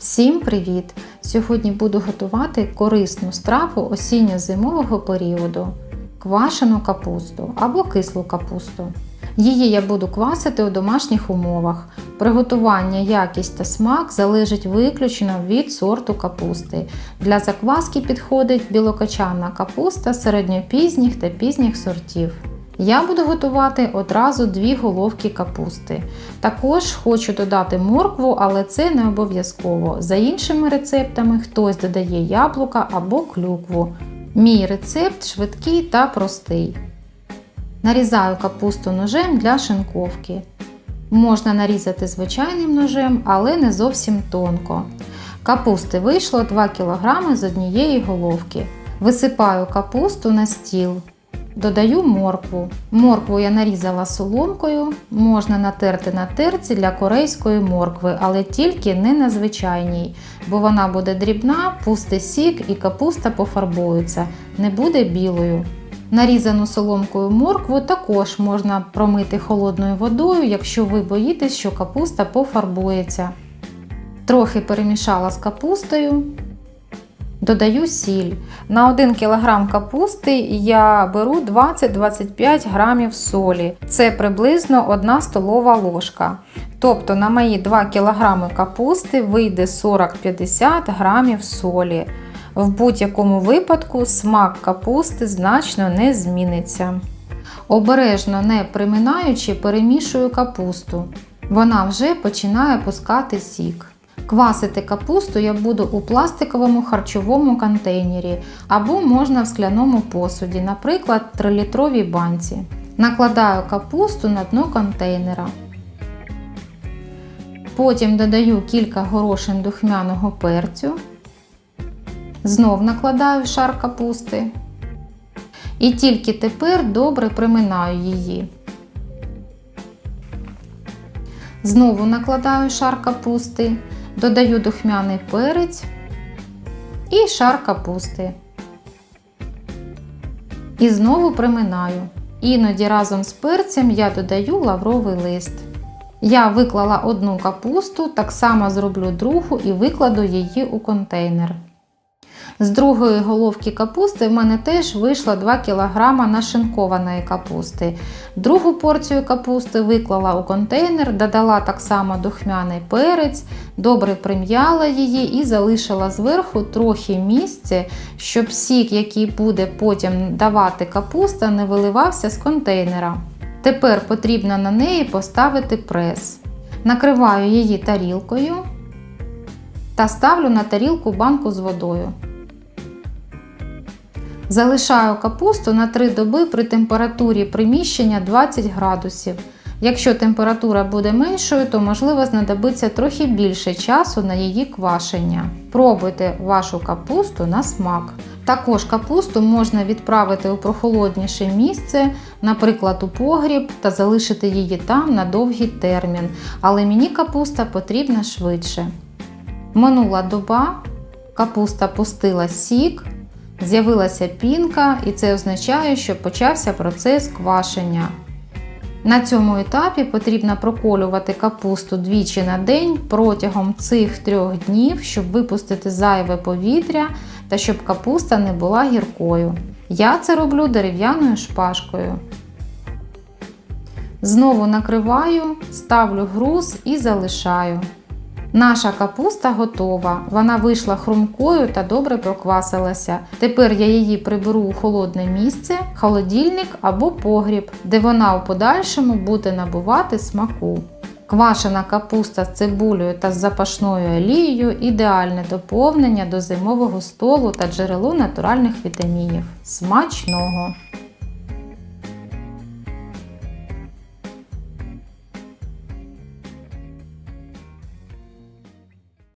Всім привіт! Сьогодні буду готувати корисну страву осінньо-зимового періоду квашену капусту або кислу капусту. Її я буду квасити у домашніх умовах. Приготування, якість та смак залежить виключно від сорту капусти. Для закваски підходить білокочанна капуста середньопізніх та пізніх сортів. Я буду готувати одразу дві головки капусти. Також хочу додати моркву, але це не обов'язково. За іншими рецептами хтось додає яблука або клюкву. Мій рецепт швидкий та простий. Нарізаю капусту ножем для шинковки. Можна нарізати звичайним ножем, але не зовсім тонко. Капусти вийшло 2 кг з однієї головки. Висипаю капусту на стіл. Додаю моркву. Моркву я нарізала соломкою, можна натерти на терці для корейської моркви, але тільки не на звичайній, бо вона буде дрібна, пусте сік і капуста пофарбується, не буде білою. Нарізану соломкою моркву також можна промити холодною водою, якщо ви боїтесь, що капуста пофарбується. Трохи перемішала з капустою. Додаю сіль. На 1 кг капусти я беру 20-25 грамів солі. Це приблизно 1 столова ложка. Тобто на мої 2 кг капусти вийде 40-50 грамів солі. В будь-якому випадку смак капусти значно не зміниться. Обережно не приминаючи, перемішую капусту. Вона вже починає пускати сік. Квасити капусту я буду у пластиковому харчовому контейнері або можна в скляному посуді, наприклад, 3-літровій банці. Накладаю капусту на дно контейнера. Потім додаю кілька горошин духмяного перцю. Знов накладаю шар капусти. І тільки тепер добре приминаю її. Знову накладаю шар капусти, додаю духмяний перець і шар капусти. І знову приминаю. Іноді разом з перцем я додаю лавровий лист. Я виклала одну капусту, так само зроблю другу і викладу її у контейнер. З другої головки капусти в мене теж вийшло 2 кг нашинкованої капусти. Другу порцію капусти виклала у контейнер, додала так само духмяний перець, добре прим'яла її і залишила зверху трохи місця, щоб сік, який буде потім давати капуста, не виливався з контейнера. Тепер потрібно на неї поставити прес. Накриваю її тарілкою та ставлю на тарілку банку з водою. Залишаю капусту на 3 доби при температурі приміщення 20 градусів. Якщо температура буде меншою, то можливо знадобиться трохи більше часу на її квашення. Пробуйте вашу капусту на смак. Також капусту можна відправити у прохолодніше місце, наприклад, у погріб, та залишити її там на довгий термін. Але мені капуста потрібна швидше. Минула доба, капуста пустила сік. З'явилася пінка, і це означає, що почався процес квашення. На цьому етапі потрібно проколювати капусту двічі на день протягом цих трьох днів, щоб випустити зайве повітря та щоб капуста не була гіркою. Я це роблю дерев'яною шпажкою. Знову накриваю, ставлю груз і залишаю. Наша капуста готова. Вона вийшла хрумкою та добре проквасилася. Тепер я її приберу у холодне місце, холодильник або погріб, де вона у подальшому буде набувати смаку. Квашена капуста з цибулею та з запашною олією ідеальне доповнення до зимового столу та джерело натуральних вітамінів. Смачного!